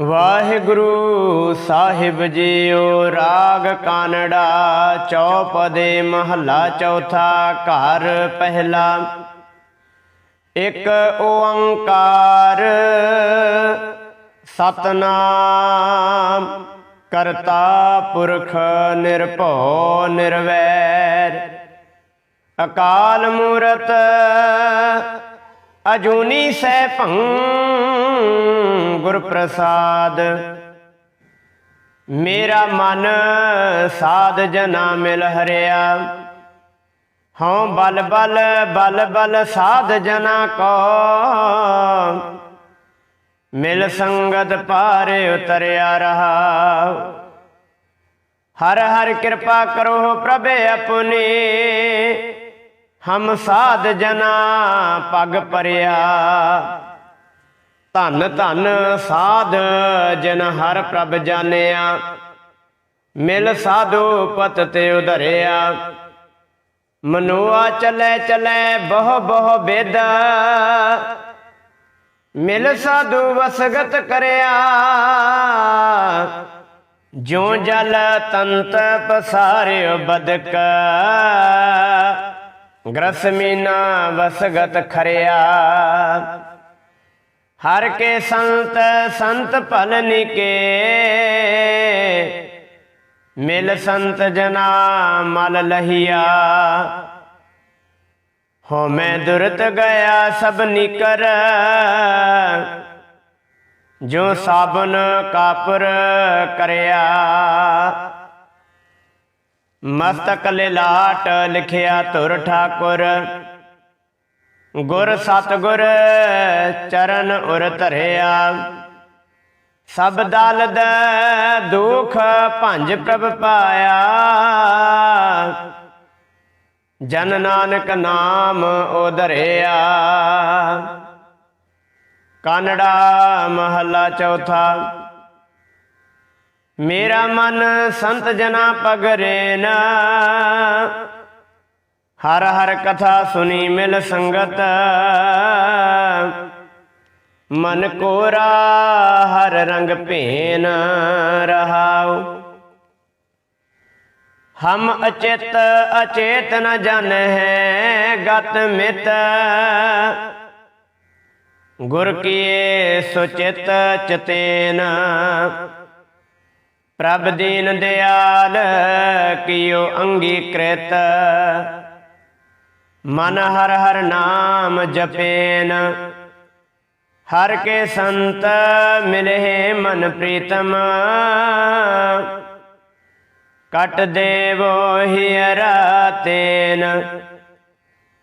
ਵਾਹਿਗੁਰੂ ਸਾਹਿਬ JIO ਰਾਗ ਕਾਨੜਾ ਚੌਪਦੇ ਮਹੱਲਾ ਚੌਥਾ ਘਰ ਪਹਿਲਾ। ਇੱਕ ਓੰਕਾਰ ਸਤਨਾਮ ਕਰਤਾ ਪੁਰਖ ਨਿਰਭਉ ਨਿਰਵੈਰ। ਅਕਾਲ ਮੂਰਤ ਅਜੂਨੀ ਸੈਭੰ ਗੁਰ ਪ੍ਰਸਾਦ ਮੇਰਾ ਮਨ ਸਾਧ ਜਨਾ ਮਿਲ ਹਰਿਆ। ਹਉ ਬਲ ਬਲ ਬਲ ਬਲ ਸਾਧ ਜਨਾ ਕੋ। ਮਿਲ ਸੰਗਤ ਪਾਰ ਉਤਰਿਆ ਰਹਾ। ਹਰ ਹਰ ਕਿਰਪਾ ਕਰੋ ਪ੍ਰਭ ਆਪਣੀ। ਹਮ ਸਾਧ ਜਨਾ ਪਗ ਪਰਿਆ ਧੰਨ ਧੰਨ ਸਾਧ ਜਨ ਹਰ ਪ੍ਰਭ ਜਾਣਿਆ, ਮਿਲ ਸਾਧੂ ਪਤ ਤੇ ਉਧਰਿਆ। ਮਨੁਆ ਚਲੇ ਚਲੇ ਬਹੁ ਬਹੁ ਬੇਦ, ਮਿਲ ਸਾਧੂ ਵਸਗਤ ਕਰਿਆ। ਜਿਉ ਜਲ ਤੰਤ ਪਸਾਰਿਓ ਬਦਕ ਗ੍ਰਸਮੀਨਾ ਵਸਗਤ ਖਰਿਆ। ਹਰ ਕੇ ਸੰਤ ਸੰਤ ਭਲ ਨਿਕੇ। ਮਿਲ ਸੰਤ ਜਨਾ ਮਲ ਲਹੀਆ। ਹੋ ਮੈਂ ਦੁਰਤ ਗਿਆ ਸਭ ਨਿਕਰ। ਜੋ ਸਾਬਨ ਕਾਪਰ ਕਰਿਆ। ਮਸਤਕ ਲਿਲਾਟ ਲਿਖਿਆ ਤੁਰ ਠਾਕੁਰ। ਗੁਰ ਸਤਗੁਰ ਚਰਨ ਉਰ ਧਰਿਆ। ਸਭ ਦਲਦ ਦੁਖ ਭੰਜ ਪ੍ਰਭ ਪਾਇਆ। ਜਨ ਨਾਨਕ ਨਾਮ ਉਧਰਿਆ ਕਾਨੜਾ ਮਹੱਲਾ ਚੌਥਾ। ਮੇਰਾ ਮਨ ਸੰਤ ਜਨਾ ਪਗਰੇ ਨਾ ਹਰ ਹਰ ਕਥਾ ਸੁਨੀ ਮਿਲ ਸੰਗਤ। ਮਨ ਕੋਰਾ ਹਰ ਰੰਗ ਭੇਨ ਰਹਾਉ। ਹਮ ਅਚਿਤ ਅਚੇਤ ਨ ਜਨ ਹੈ ਗਤ ਮਿਤ। ਗੁਰ ਕੀਏ ਸੁਚਿਤ ਚਤੇਨ। ਪ੍ਰਭ ਦੀਨ ਦਿਆਲ ਕੀਓ ਅੰਗੀਕ੍ਰਿਤ। ਮਨ ਹਰ ਹਰ ਨਾਮ ਜਪੇਨ। ਹਰ ਕੇ ਸੰਤ ਮਿਲੇ ਮਨ ਪ੍ਰੀਤਮ। ਕਟ ਦੇਵੋ ਹਿਅਰਾ ਤੇਨ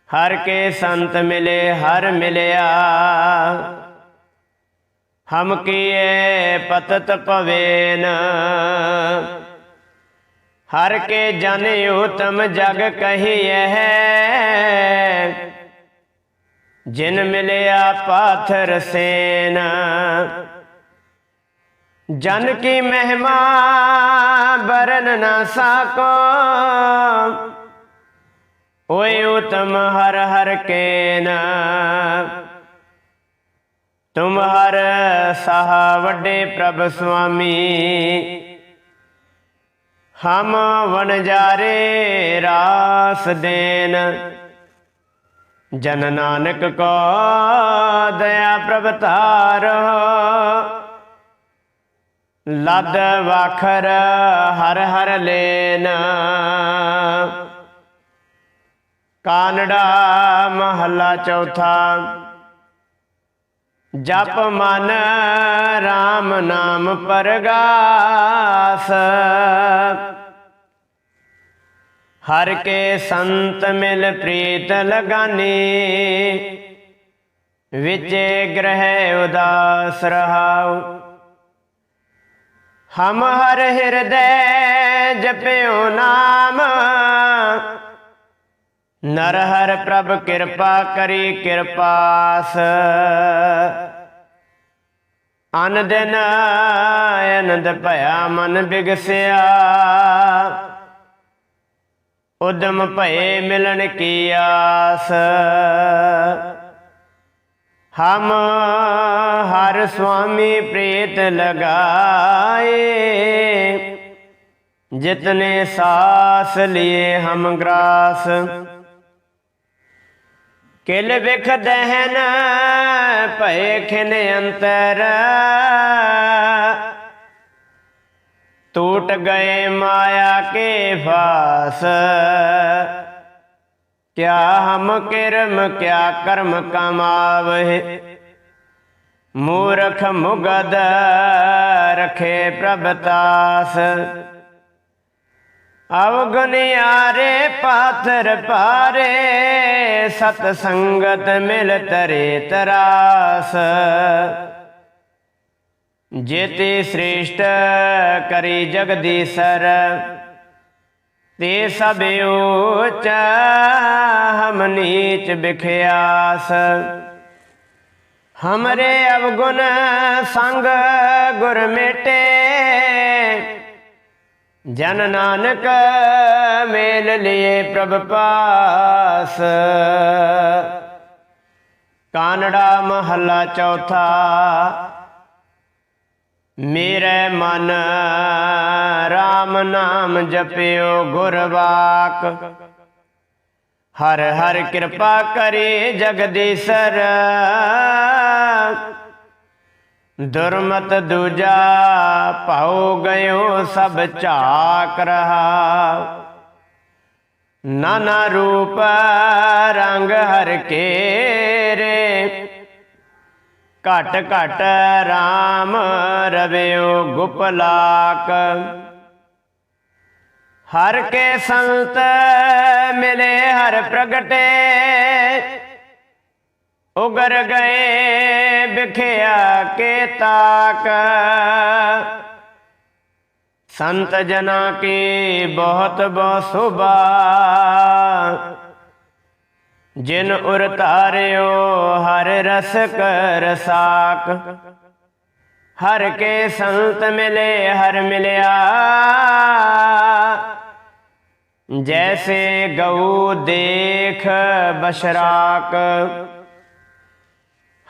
ਹਰ ਕੇ ਸੰਤ ਮਿਲੇ, ਹਰ ਮਿਲਿਆ। ਹਮ ਕੀਏ ਪਤਤ ਪਵੇਨ। ਹਰ ਕੇ ਜਨ ਉਤਮ ਜਗ ਕਹੀਐ। ਜਿਨ ਮਿਲਿਆ ਪਾਥਰ ਸੇਨ, ਜਨ ਕੀ ਮਹਿਮਾ ਬਰਨ ਨਾ ਸਾਕੋ। ਓਏ ਉਤਮ ਹਰ ਹਰ ਕੇਨ, ਤੁਮ ਹਰ ਸਾਹ ਵੱਡੇ ਪ੍ਰਭ ਸੁਆਮੀ। ਹਮ ਵਣਜਾਰੇ ਰਾਸ ਦੇਨ। ਜਨ ਨਾਨਕ ਕੋ ਦਇਆ ਪ੍ਰਭ ਧਾਰੋ ਲਦ ਵਾਖਰ ਹਰ ਹਰ ਲੈਨ। ਕਾਨੜਾ ਮਹੱਲਾ ਚੌਥਾ। ਜਪ ਮਨ RAM ਨਾਮ ਪਰਗਾਸ। ਹਰ ਕੇ ਸੰਤ ਮਿਲ ਪ੍ਰੀਤ ਲਗਾਨੀ। ਵਿਚੇ ਗ੍ਰਹਿ ਉਦਾਸ ਰਹਾਉ। ਹਮ ਹਰ ਹਿਰਦੈ ਜਪਿਓ ਨਾਮ। ਨਰ ਹਰ ਪ੍ਰਭ ਕਿਰਪਾ ਕਰੀ ਕਿਰਪਾਸ। ਅਨ ਦਿਨ ਆਨੰਦ ਭਇਆ ਮਨ ਬਿਗਸਿਆ। ਉਦਮ ਭਏ ਮਿਲਣ ਕੀ ਆਸ? ਹਮ ਹਰ ਸੁਆਮੀ ਪ੍ਰੇਤ ਲਗਾਏ, ਜਿਤਨੇ ਸਾਸ ਲਿਏ ਹਮ ਗ੍ਰਾਸ। ਕਿਲ ਵਿਖ ਦਹਨ ਭਏ ਖਿਨ ਅੰਤਰ टूट गए माया के फास क्या हम किरम क्या कर्म कमाव है मूर्ख मुगद रखे प्रभतास अवगुनियारे पाथर पारे सतसंगत मिल तरे तरास ਜੇਤੇ ਸ੍ਰੇਸ਼ਟ ਕਰੀ ਜਗਦੀਸਰ, ਤੇ ਸਭ ਉੱਚ ਹਮ ਨੀਚ ਬਿਖਿਆਸ। ਹਮਰੇ ਅਵਗੁਣ ਸੰਗ ਗੁਰ ਮੇਟੇ, ਜਨ ਨਾਨਕ ਮੇਲ ਲਿਏ ਪ੍ਰਭ ਪਾਸ। ਕਾਨੜਾ ਮਹੱਲਾ ਚੌਥਾ ਮੇਰੇ ਮਨ RAM ਨਾਮ ਜਪਿਓ ਗੁਰਵਾਕ ਹਰ ਹਰ ਕਿਰਪਾ ਕਰੇ ਜਗਦੀਸ਼ਰ। ਦੁਰਮਤ ਦੂਜਾ ਪਾਉ ਗਇਓ ਸਭ ਝਾਕ ਰਹਾ। ਨਾਨਾ ਰੂਪ ਰੰਗ ਹਰ ਕੇ ਰੇ ਘਟ ਘਟ RAM ਰਵਿਓ ਗੁਪਲਾਕ ਹਰ ਕੇ ਸੰਤ ਮਿਲੇ ਹਰ ਪ੍ਰਗਟੇ, ਉਗਰ ਗਏ ਵਿਖਿਆ ਕੇ ਤਾਕ। ਸੰਤ ਜਨਾ ਕੀ ਬਹੁਤ ਬਹੁ ਸੁਭਾ ਜਿਨ ਉਰ ਧਾਰਿਓ ਹਰ ਰਸ ਕਰ ਸਾਕ। ਹਰ ਕੇ ਸੰਤ ਮਿਲੇ, ਹਰ ਮਿਲਿਆ। ਜੈਸੇ ਗਊ ਦੇਖ ਬਸ਼ਰਾਕ।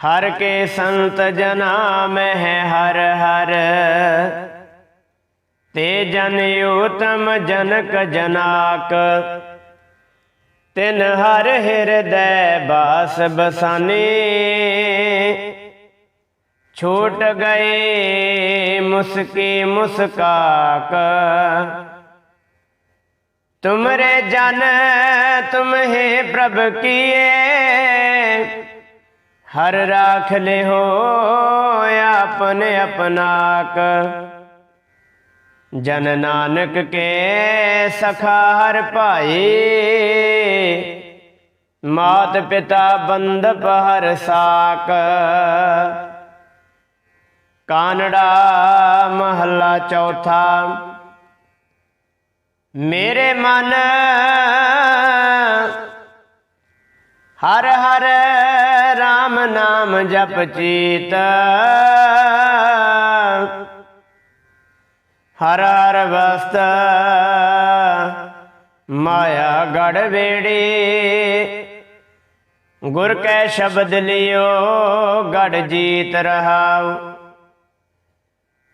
ਹਰ ਕੇ ਸੰਤ ਜਨਾ ਮਹਿ ਹਰ ਹਰ। ਤੇ ਜਨ ਉਤਮ ਜਨਕ ਜਨਾਕ। ਤਿਨ ਹਰ ਹਿਰਦੈ ਬਾਸ ਬਸਾਨੇ ਛੋਟ ਗਏ ਮੁਸਕੀ ਮੁਸਕਾਕ। ਤੁਮਰੇ ਜਨ ਤੁਮਹੇ ਪ੍ਰਭ ਕੀਏ। ਹਰ ਰਾਖ ਲੈ ਹੋ ਆਪਨੇ ਆਪਨਾਕ। ਜਨ ਨਾਨਕ ਕੇ ਸਖਾ ਹਰ ਭਾਈ। ਮਾਤ ਪਿਤਾ ਬੰਧਪ ਹਰ ਸਾਕ। ਕਾਨੜਾ ਮਹੱਲਾ ਚੌਥਾ। ਮੇਰੇ ਮਨ ਹਰ ਹਰ RAM ਨਾਮ ਜਪ ਚੀਤ। ਹਰ ਹਰ ਵਸਤ ਮਾਇਆ ਗੜ ਵੇੜੀ। ਗੁਰ ਕੈ ਸ਼ਬਦ ਲਿਓ, ਗੜ ਜੀਤ ਰਹਾਉ।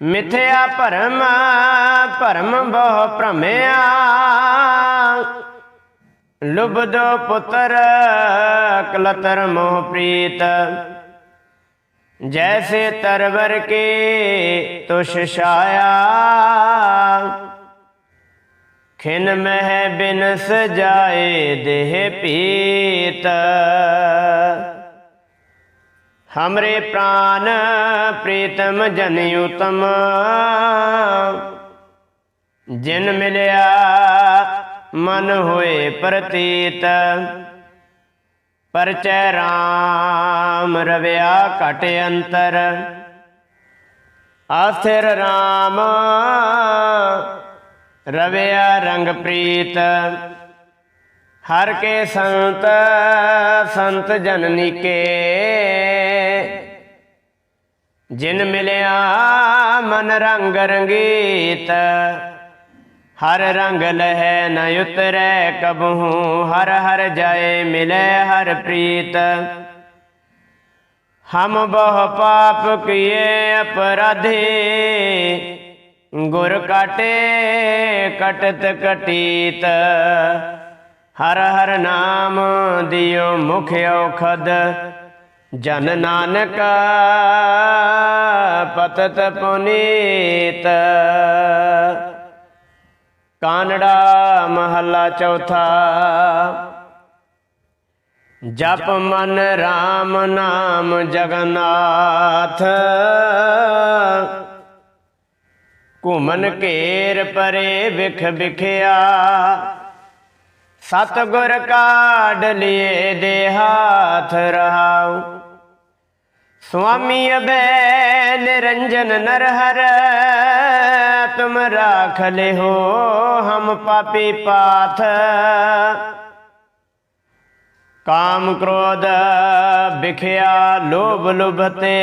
ਮਿਥਿਆ ਭਰਮ ਭਰਮ ਬਹੁ ਭ੍ਰਮਿਆ। ਲੁਬਦੋ ਪੁੱਤਰ, ਕਲਤਰ ਮੋਹ ਪ੍ਰੀਤ। ਜੈਸੇ ਤਰਵਰ ਕੇ ਤੁਸ਼ ਛਾਇਆ। ਖਿਨ ਮਹਿ ਬਿਨਸ ਜਾਏ ਦੇਹ ਪੀਤ। ਹਮਰੇ ਪ੍ਰਾਨ ਪ੍ਰੀਤਮ ਜਨ ਉਤਮ। ਜਿਨ ਮਿਲਿਆ ਮਨ ਹੋਏ ਪ੍ਰਤੀਤ। ਪਰਚੈ RAM ਰਵਿਆ ਘਟ ਅੰਤਰ। ਆਥਿਰ RAM ਰਵਿਆ ਰੰਗ ਪ੍ਰੀਤ। ਹਰ ਕੇ ਸੰਤ ਸੰਤ ਜਨਨੀ ਕੇ ਜਿਨ ਮਿਲਿਆ ਮਨ ਰੰਗ ਰੰਗੀਤ। ਹਰ ਰੰਗ ਲਹਿ ਨ ਉਤਰੈ ਕਬਹੂ। ਹਰ ਹਰ ਜਾਏ ਮਿਲੇ ਹਰ ਪ੍ਰੀਤ। ਹਮ ਬਹੁ ਪਾਪ ਕੀਏ ਅਪਰਾਧੇ। ਗੁਰ ਕਾਟੇ ਕਟਤ ਕਟੀਤ। ਹਰ ਹਰ ਨਾਮ ਦਿਓ ਮੁਖ ਔਖਦ। ਜਨ ਨਾਨਕ ਪਤਤ ਪੁਨੀਤ। ਕਾਨੜਾ ਮਹੱਲਾ ਚੌਥਾ। ਜਪ ਮਨ RAM ਨਾਮ ਜਗਨਾਥ ਘੁਮਨ ਘੇਰ ਪਰੇ ਵਿਖ ਵਿਖਿਆ। ਸਤਗੁਰ ਕਾਢ ਲਿਏ ਦੇ ਹਾਥ ਰਹਾਉ। ਸੁਆਮੀ ਅਬੈ ਨਿਰੰਜਨ ਨਰਹਰ ਤੁਮ ਰਾਖ ਲਿਓ ਹਮ ਪਾਪੀ ਪਾਥ। ਕਾਮ ਕ੍ਰੋਧ ਵਿਖਿਆ ਲੋਭ ਲੁਭਤੇ।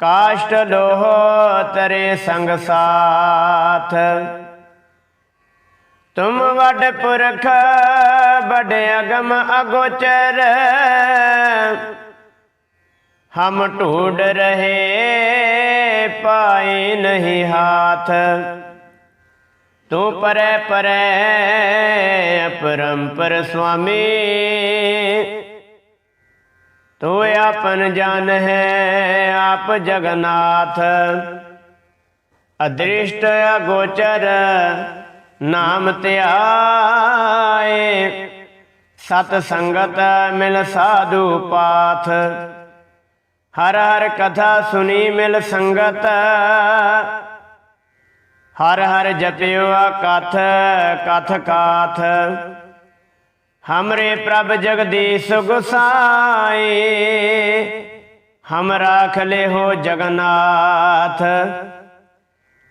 ਕਾਸ਼ਟ ਲੋਹ ਤਰੇ ਸੰਗ ਸਾਥ। ਤੁਮ ਵੱਡ ਪੁਰਖ ਬੜ ਅਗਮ ਅਗੋਚਰ। ਹਮ ਢੂਡ ਰਹੇ ਪਾਏ ਨਹੀਂ ਹਾਥ। ਤੂੰ ਪਰੈ ਪਰੈ ਅਪਰੰਪਰ ਸੁਆਮੀ। ਤੂੰ ਆਪਨ ਜਾਨ ਹੈ ਆਪ ਜਗਨਾਥ ਅਦ੍ਰਿਸ਼ਟ ਅਗੋਚਰ ਨਾਮ ਧਿਆਏ। ਸਤ ਸੰਗਤ ਮਿਲ ਸਾਧੂ ਪਾਥ। ਹਰ ਹਰ ਕਥਾ ਸੁਣੀ ਮਿਲ ਸੰਗਤ। ਹਰ ਹਰ ਜਪਿਓ ਕਥ ਕਥ ਕਾਥ। ਹਮਰੇ ਪ੍ਰਭ ਜਗਦੀਸ਼ ਗੁਸਾਈ ਹਮ ਰਾਖ ਲੈ ਹੋ ਜਗਨਾਥ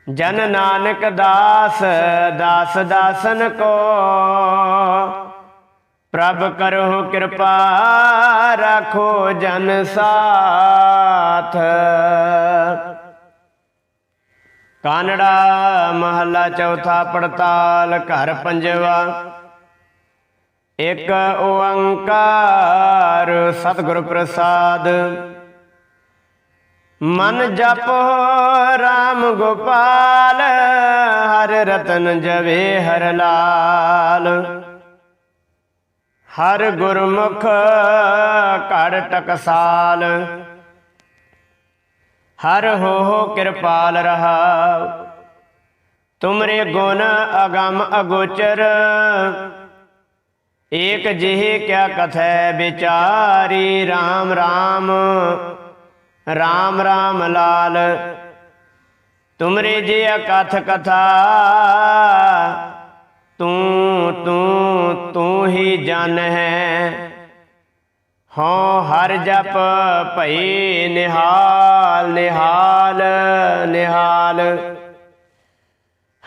ਜਨ ਨਾਨਕ ਦਾਸ ਦਾਸ ਦਾਸਨ ਕੋ ਪ੍ਰਭ ਕਰੋ ਕਿਰਪਾ ਰਾਖੋ ਜਨ ਸਾਥ ਕਾਨੜਾ ਮਹੱਲਾ ਚੌਥਾ ਪੜਤਾਲ ਘਰ ਪੰਜਵਾ ਇਕ ਓੰਕਾਰ ਸਤਿਗੁਰ ਪ੍ਰਸਾਦ। ਮਨ ਜਪੋ RAM ਗੋਪਾਲ, ਹਰ ਰਤਨ ਜਵੇ ਹਰ ਲਾਲ। ਹਰ ਗੁਰਮੁਖ ਘੜ ਟਕਸਾਲ। ਹਰ ਹੋ ਹੋ ਕਿਰਪਾਲ ਰਹਾ। ਤੁਮਰੇ ਗੁਣ ਅਗਮ ਅਗੋਚਰ ਏਕ ਜਿਹੇ ਕਿਆ ਕਥੈ ਵਿਚਾਰੀ RAM RAM RAM RAM ਲਾਲ। ਤੁਮਰੇ ਜੇ ਕਥ ਕਥਾ, ਤੂੰ ਤੂੰ ਤੂੰ ਹੀ ਜਨ ਹੈ ਹਉ ਹਰ ਜਪ ਭਈ ਨਿਹਾਲ ਨਿਹਾਲ ਨਿਹਾਲ।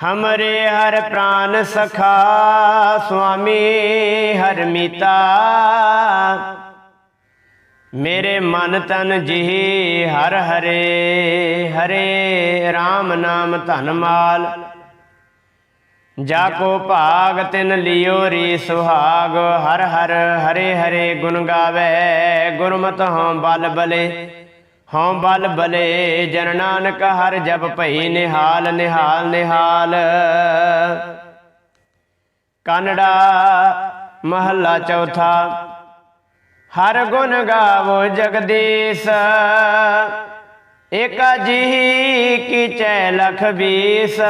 ਹਮਰੇ ਹਰ ਪ੍ਰਾਨ ਸਖਾ ਸੁਆਮੀ ਹਰ ਮੀਤਾ ਮੇਰੇ ਮਨ ਤਨ ਜੀ ਹਰ ਹਰੇ ਹਰੇ RAM ਨਾਮ ਧਨ ਮਾਲ ਜਾ ਕੋ ਭਾਗ ਤਿਨ ਲਿਓ ਰੀ ਸੁਹਾਗ ਹਰ ਹਰ ਹਰੇ ਹਰੇ ਗੁਣ ਗਾਵੇ ਗੁਰਮਤਿ ਹਉ ਬਲ ਬਲੇ ਹਉ ਬਲ ਬਲੇ ਜਨ ਨਾਨਕ ਹਰ ਜਪ ਭਈ ਨਿਹਾਲ ਨਿਹਾਲ ਨਿਹਾਲ। ਕਨੜਾ ਮਹੱਲਾ ਚੌਥਾ, ਹਰ ਗੁਣ ਗਾਵੋ ਜਗਦੀਸ਼। ਏਕਾ ਜੀ ਕੀ ਚੈ ਲਖ ਬੀਸ।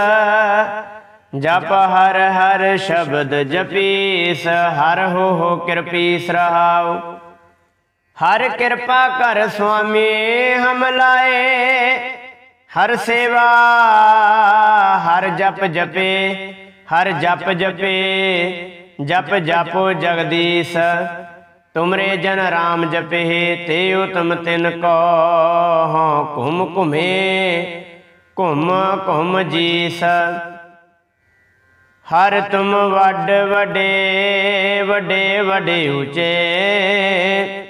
ਜਪ ਹਰ ਹਰ ਸ਼ਬਦ ਜਪੀਸ, ਹਰ ਹੋ ਹੋ ਕਿਰਪੀਸ ਰਹਾਉ। ਹਰ ਕਿਰਪਾ ਕਰ ਸੁਆਮੀ ਹਮ ਲਾਏ। ਹਰ ਸੇਵਾ, ਹਰ ਜਪ ਜਪੇ, ਹਰ ਜਪ ਜਪੇ। ਜਪ ਜਾਪੋ ਜਗਦੀਸ਼, ਤੁਮਰੇ ਜਨ RAM ਜਪੇ, ਤੇ ਉਤਮ ਤਿਨ ਕੋ ਹਉ ਘੁਮ ਘੁਮੇ। ਘੁਮ ਘੁਮ ਜੀਸ। ਹਰ ਤੁਮ ਵੱਡ ਵਡੇ, ਵੱਡੇ ਵਡੇ ਉਚੇ।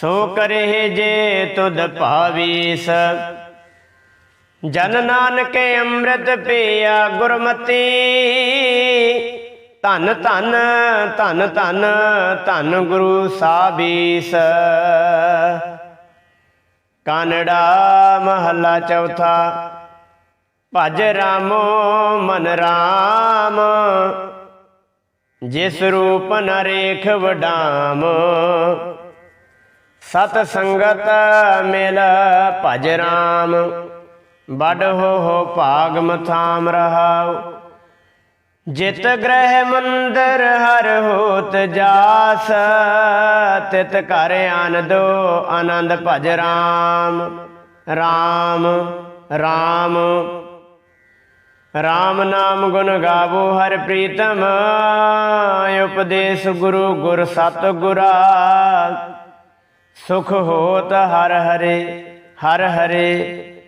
ਸੋ ਕਰੇ ਜੇ ਤੁਧ ਭਾਵੀਸ। ਜਨ ਨਾਨਕ ਅੰਮ੍ਰਿਤ ਪੀਆ ਗੁਰਮਤੀ। ਧੰਨ ਧੰਨ ਧੰਨ ਧੰਨ ਧੰਨ ਗੁਰੂ ਸਾਬੀਸ। ਕਾਨੜਾ ਮਹੱਲਾ ਚੌਥਾ, ਭਜ ਰਾਮੋ ਮਨ ਰਾਮ। ਜਿਸ ਰੂਪ ਨਰੇਖ ਵਡਾਮ ਸਤ ਸੰਗਤ ਮਿਲ ਭਜ ਰਾਮ। ਬੜ ਹੋ ਹੋ ਭਾਗ ਮਥਾਮ ਰਹਾਉ। ਜਿਤ ਗ੍ਰਹਿ ਮੰਦਰ ਹਰ ਹੋਤ ਜਾਸ। ਤਿਤ ਘਰ ਆਨੰਦੋ ਆਨੰਦ ਭਜ ਰਾਮ। ਰਾਮ ਰਾਮ। ਰਾਮ ਨਾਮ ਗੁਣ ਗਾਵੋ ਹਰ ਪ੍ਰੀਤਮ। ਉਪਦੇਸ਼ ਗੁਰੂ ਗੁਰ ਸਤ ਗੁਰਾ ਸੁਖ ਹੋਤ ਹਰ ਹਰੇ ਹਰ ਹਰੇ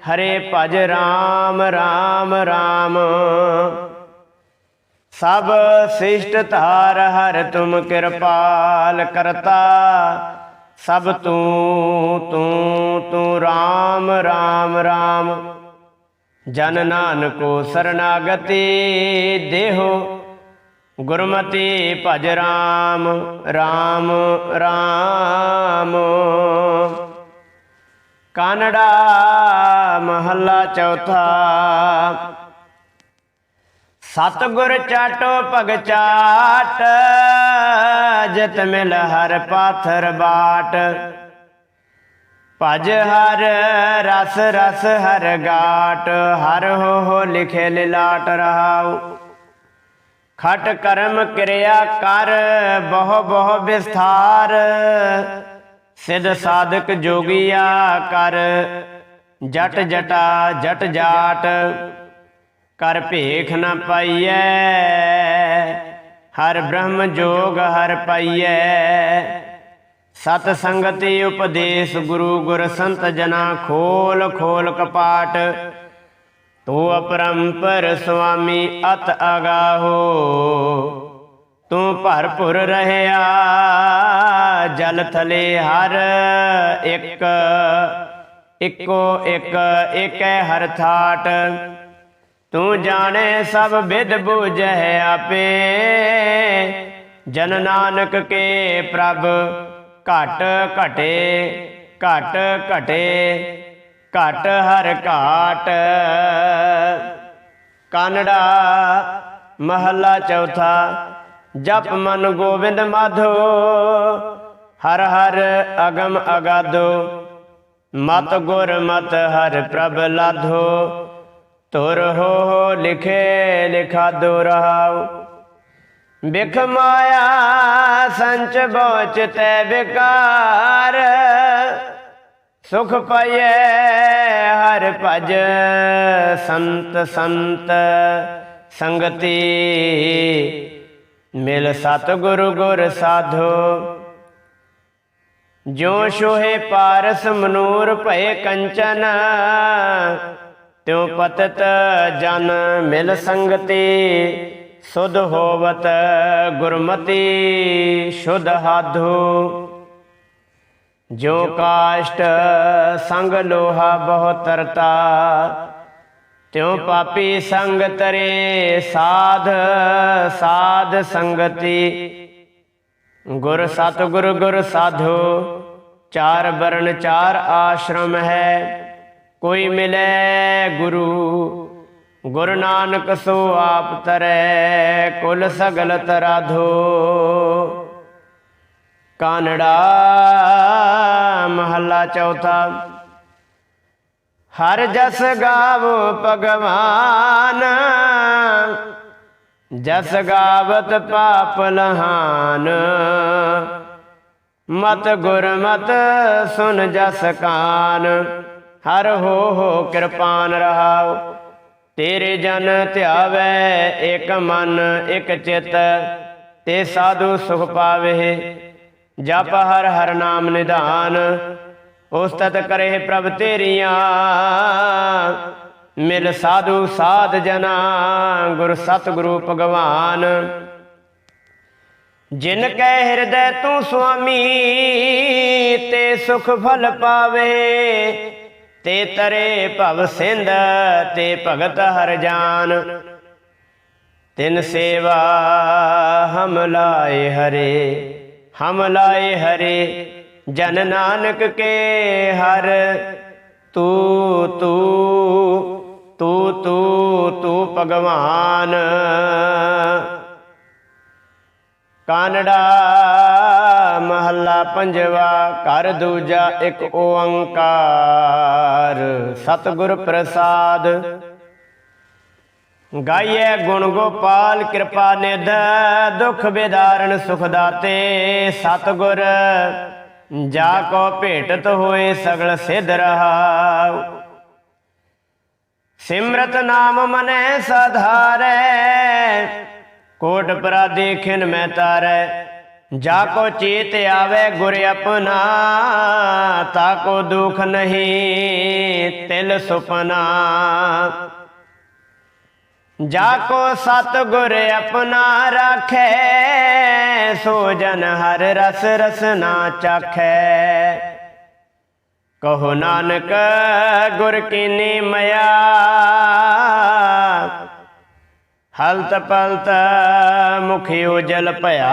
ਹਰੇ ਭਜ ਰਾਮ ਰਾਮ ਰਾਮ। ਸਭ ਸਿਸ਼ਟ ਧਾਰ ਹਰ ਤੁਮ ਕਿਰਪਾਲ ਕਰਤਾ। ਸਭ ਤੂੰ ਤੂੰ ਤੂੰ ਰਾਮ ਰਾਮ ਰਾਮ। ਜਨ ਨਾਨਕੋ ਸਰਨਾਗਤੀ ਦੇਹੋ। ਗੁਰਮਤੀ ਭਜ ਰਾਮ ਰਾਮ ਰਾਮ। ਕਾਨੜਾ ਮਹੱਲਾ ਚੌਥਾ। ਸਤਗੁਰ ਚਾਟੋ ਭਗ ਚਾਟ, ਜਤ ਮਿਲ ਹਰ ਪਾਥਰ ਬਾਟ। ਭਜ ਹਰ ਰਸ ਰਸ ਹਰ ਗਾਟ, ਹਰ ਹੋ ਹੋ ਲਿਖੇ ਲਿਲਾਟ ਰਹਾਉ। ਖਟ ਕਰਮ ਕਿਰਿਆ ਕਰ, ਬਹੁ ਬਹੁ ਵਿਸਥਾਰ। ਸਿਧ ਸਾਧਕ ਜੋਗੀਆ ਕਰ, ਜਟ ਜਟਾ ਜਟ ਜਾਟ। ਕਰ ਭੇਖ ਨ ਪਾਈਐ, ਹਰ ਬ੍ਰਹਮ ਜੋਗ ਹਰ ਪਾਈਐ। ਸਤ ਸੰਗਤੀ ਉਪਦੇਸ਼ ਗੁਰੂ ਗੁਰ ਸੰਤ ਜਨਾ ਖੋਲ ਖੋਲ ਕਪਾਟ। ਤੂੰ ਅਪਰੰਪਰ ਸੁਆਮੀ ਅਤ ਅਗਾਹੋ। ਤੂੰ ਭਰਪੁਰ ਰਹਿਆ, ਜਲ ਥਲੇ ਹਰ ਇੱਕ। ਇੱਕੋ ਇੱਕ, ਏਕੈ ਹਰ ਥਾਟ। ਤੂੰ ਜਾਣੇ ਸਭ ਵਿਦ ਬੂਝੈ ਆਪੇ। ਜਨ ਨਾਨਕ ਕੇ ਪ੍ਰਭ, ਘਟ ਘਟੇ ਘਟ ਘਟੇ। ਘਟ ਹਰ ਘਾਟ। ਕਾਨੜਾ ਮਹੱਲਾ ਚੌਥਾ, ਜਪ ਮਨ ਗੋਬਿੰਦ ਮਾਧੋ, ਹਰ ਹਰ ਅਗਮ ਅਗਾਧੋ, ਮਤ ਗੁਰ ਮਤ ਹਰ ਪ੍ਰਭ ਲਾਧੋ ਤੁਰ ਹੋ ਲਿਖੇ ਲਿਖਾ ਦੋ ਰਹਾਉ। ਬਿਖ ਮਾਇਆ ਸੰਚ ਬੋਚ ਤੈ ਵਿਕਾਰ ਸੁਖ ਪਈਐ, ਹਰ ਭਜ ਸੰਤ ਸੰਤ। ਸੰਗਤੀ ਮਿਲ ਸਤ ਗੁਰੂ ਗੁਰ ਸਾਧੋ। ਜੋ ਸ਼ੋਹੇ ਪਾਰਸ ਮਨੂਰ ਭਏ ਕੰਚਨ, ਤਿਉ ਪਤਤ ਜਨ ਮਿਲ ਸੰਗਤੀ। ਸੁਧ ਹੋਵਤ ਗੁਰਮਤੀ, ਸ਼ੁਧ ਹਾਧੋ। ਜੋ ਕਾਸ਼ਟ ਸੰਗ ਲੋਹਾ ਬਹੁ ਤਰਤਾ, ਤਿਉ ਪਾਪੀ ਸੰਗ ਤਰੇ ਸਾਧ ਸਾਧ ਸੰਗਤੀ। ਗੁਰ ਸਤ ਗੁਰ ਗੁਰ ਸਾਧੋ, ਚਾਰ ਵਰਣ ਚਾਰ ਆਸ਼ਰਮ ਹੈ, ਕੋਈ ਮਿਲੇ ਗੁਰੂ। ਗੁਰ ਨਾਨਕ ਸੋ ਆਪ ਤਰੈ, ਕੁਲ ਸਗਲ ਤਰਾਧੋ। ਕਾਨੜਾ ਮਹੱਲਾ ਚੌਥਾ। ਹਰ ਜਸ ਗਾਵੋ ਭਗਵਾਨ, ਜਸ ਗਾਵਤ ਪਾਪ ਲਹਾਨ। ਮਤ ਗੁਰ ਮਤ ਸੁਨ ਜਸ ਕਾਨ, ਹਰ ਹੋ ਹੋ ਕਿਰਪਾਨ ਰਹਾਉ। ਤੇਰੇ ਜਨ ਧਿਆਵੈ ਇਕ ਮਨ ਇਕ ਚਿਤ, ਤੇ ਸਾਧੂ ਸੁਖ ਪਾਵੇ। ਜਪ ਹਰ ਹਰ ਨਾਮ ਨਿਧਾਨ ਉਸਤਤ ਕਰੇ ਪ੍ਰਭ ਤੇਰੀਆਂ। ਮਿਲ ਸਾਧੂ ਸਾਧ ਜਨਾ, ਗੁਰ ਸਤਿਗੁਰੂ ਭਗਵਾਨ। ਜਿਨ ਕੈ ਹਿਰਦੈ ਤੂੰ ਸੁਆਮੀ, ਤੇ ਸੁਖ ਫਲ ਪਾਵੇ। ਤੇ ਤਰੇ ਭਵ ਸਿੰਧ, ਤੇ ਭਗਤ ਹਰ ਜਾਨ। ਤਿਨ ਸੇਵਾ ਹਮ ਲਾਏ ਹਰੇ। ਹਮ ਲਾਏ ਹਰੇ, ਜਨ ਨਾਨਕ ਕੇ ਹਰ। ਤੂ ਤੂ ਤੂ ਤੂ ਤੂ ਭਗਵਾਨ। ਕਾਨੜਾ ਮਹੱਲਾ ਪੰਜਵਾ, ਘਰ ਦੂਜਾ ਇੱਕ ਓੰਕਾਰ। ਸਤਿਗੁਰ ਪ੍ਰਸਾਦ ਗਾਈਏ ਗੁਣ ਗੋਪਾਲ, ਕਿਰਪਾ ਨਿਧ, ਦੁਖ ਬਿਦਾਰਨ ਸੁਖ ਦਾਤੇ, ਸਤਿਗੁਰ, ਜਾ ਕੋ ਭੇਟਤ ਹੋਏ ਸਗਲ ਸਿਧ ਰਹਾਉ। ਸਿਮਰਤ ਨਾਮ ਮਨੈ ਸਧਾਰੈ ਕੋਟ ਪਰਾ ਦੇਖਿਨ ਮੈਂ ਤਾਰੈ। ਜਾ ਕੋ ਚੇਤ ਆਵੇ ਗੁਰ ਆਪਣਾ, ਤਾ ਕੋ ਦੁਖ ਨਹੀਂ ਤਿਲ ਸੁਪਨਾ। ਜਾ ਕੋ ਸਤ ਗੁਰ ਆਪਣਾ ਰਾਖੈ, ਸੋ ਜਨ ਹਰ ਰਸ ਰਸਨਾ ਚਖੈ। ਕਹੋ ਨਾਨਕ, ਗੁਰ ਕੀਨੀ ਮਇਆ। ਹਲਤ ਪਲਤ ਮੁਖੀ ਉਜਲ ਭਇਆ।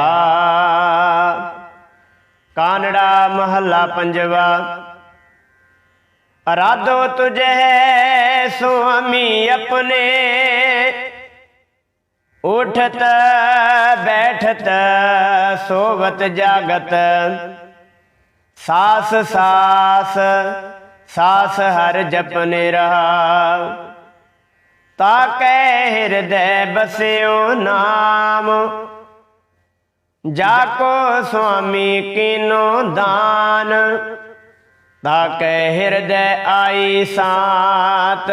ਕਾਨੜਾ ਮਹੱਲਾ ਪੰਜਵਾ। ਅਰਾਧੋ ਤੁਝੇ, ਸੁਆਮੀ ਆਪਣੇ ਉਠਤ, ਬੈਠਤ, ਸੋਵਤ, ਜਾਗਤ। ਸਾਸ ਸਾਸ ਸਾਸ ਹਰ ਜਪਨੇ ਰਹਾ ਤਾ ਕੈ ਹਿਰਦੈ ਬਸਿਓ ਨਾਮ। ਜਾ ਕੋ ਸੁਆਮੀ ਕੀਨੋ ਦਾਨ। ਤਾ ਕੈ ਹਿਰਦੈ ਆਈ ਸਾਤ।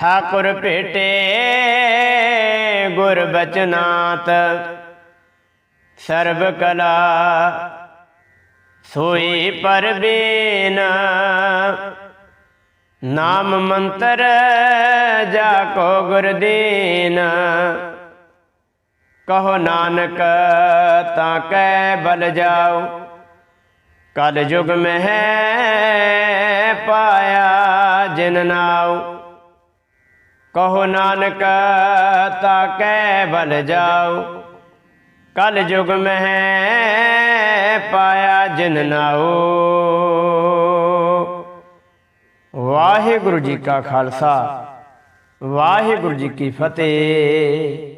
ਠਾਕੁਰ ਭੇਟੇ ਗੁਰ ਬਚਨਾਤ। ਸਰਬ ਕਲਾ ਸੋਈ ਪਰਬੀਨ। ਨਾਮ ਮੰਤਰ ਜਾ ਕੋ ਗੁਰਦੀਨ ਕਹੋ ਨਾਨਕ ਤਾਂ ਕੈ ਬਲ ਜਾਓ। ਕਲ ਯੁਗ ਮਹਿ ਪਾਇਆ ਜਿਨ ਨਾਉ। ਕਹੋ ਨਾਨਕ ਤਾ ਕੈ ਬਲ ਜਾਓ ਕਲ ਯੁਗ ਮਹਿ ਪਾਇਆ ਜਿਨ ਨਾਉ। ਵਾਹਿਗੁਰੂ ਜੀ ਕਾ ਖਾਲਸਾ, ਵਾਹਿਗੁਰੂ ਜੀ ਕੀ ਫਤਿਹ।